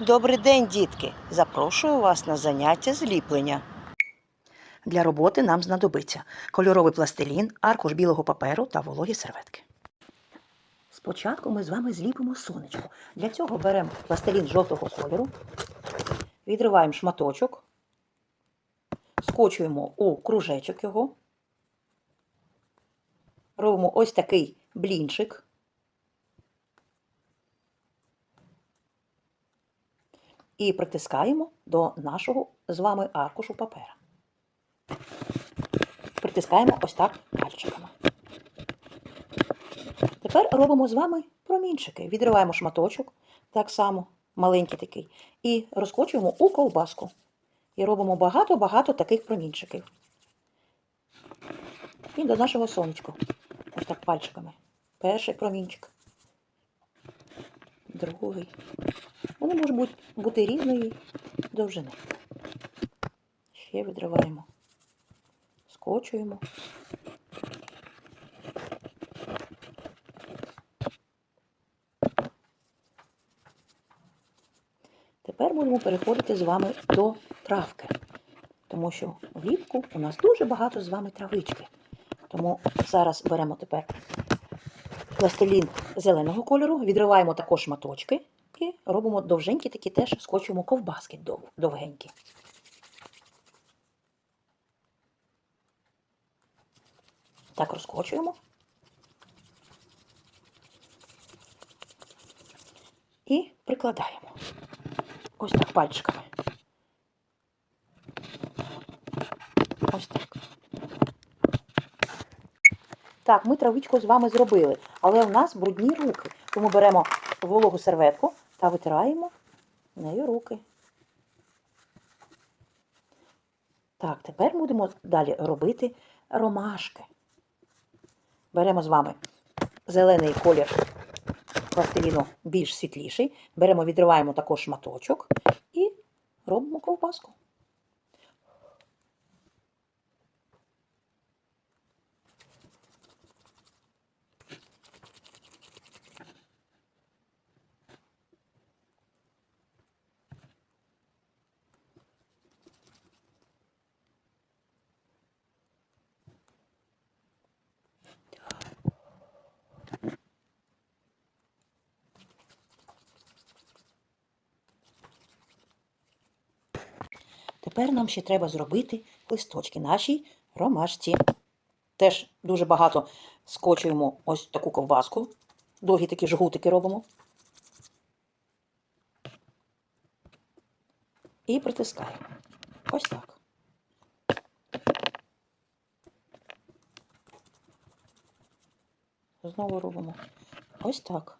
Добрий день, дітки! Запрошую вас на заняття зліплення. Для роботи нам знадобиться кольоровий пластилін, аркуш білого паперу та вологі серветки. Спочатку ми з вами зліпимо сонечко. Для цього беремо пластилін жовтого кольору, відриваємо шматочок, скочуємо у кружечок його, робимо ось такий блінчик. І притискаємо до нашого з вами аркушу папера. Притискаємо ось так пальчиками. Тепер робимо з вами промінчики. Відриваємо шматочок, так само, маленький такий, і розкочуємо у ковбаску. І робимо багато-багато таких промінчиків. І до нашого сонечка. Ось так пальчиками. Перший промінчик. Другий. Вони можуть бути, бути різної довжини. Ще відриваємо, скочуємо. Тепер будемо переходити з вами до травки, тому що влітку у нас дуже багато з вами травички. Тому зараз беремо тепер пластилін зеленого кольору, відриваємо також шматочки. І робимо довженькі такі теж скочуємо ковбаски дов- довгенькі. Так розкочуємо. І прикладаємо. Ось так пальчиками. Ось так. Так, ми травичку з вами зробили, але у нас брудні руки. Тому беремо вологу серветку та витираємо нею руки. Так, тепер будемо далі робити ромашки. Беремо з вами зелений колір пластиліну більш світліший. Беремо, відриваємо також шматочок і робимо ковбаску. Тепер нам ще треба зробити листочки нашій ромашці. Теж дуже багато скочуємо ось таку ковбаску. Довгі такі жгутики робимо. І притискаємо. Ось так. Знову робимо ось так.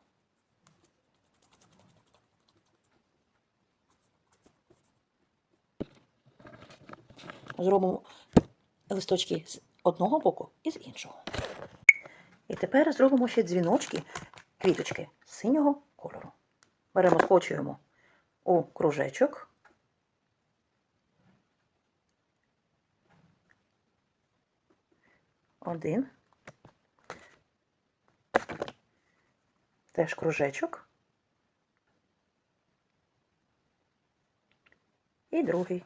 Зробимо листочки з одного боку і з іншого. І тепер зробимо ще дзвіночки, квіточки синього кольору. Беремо, скочуємо у кружечок. Один. Теж кружечок. І другий.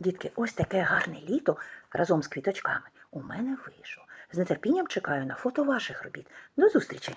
Дітки, ось таке гарне літо разом з квіточками у мене вийшло. З нетерпінням чекаю на фото ваших робіт. До зустрічі!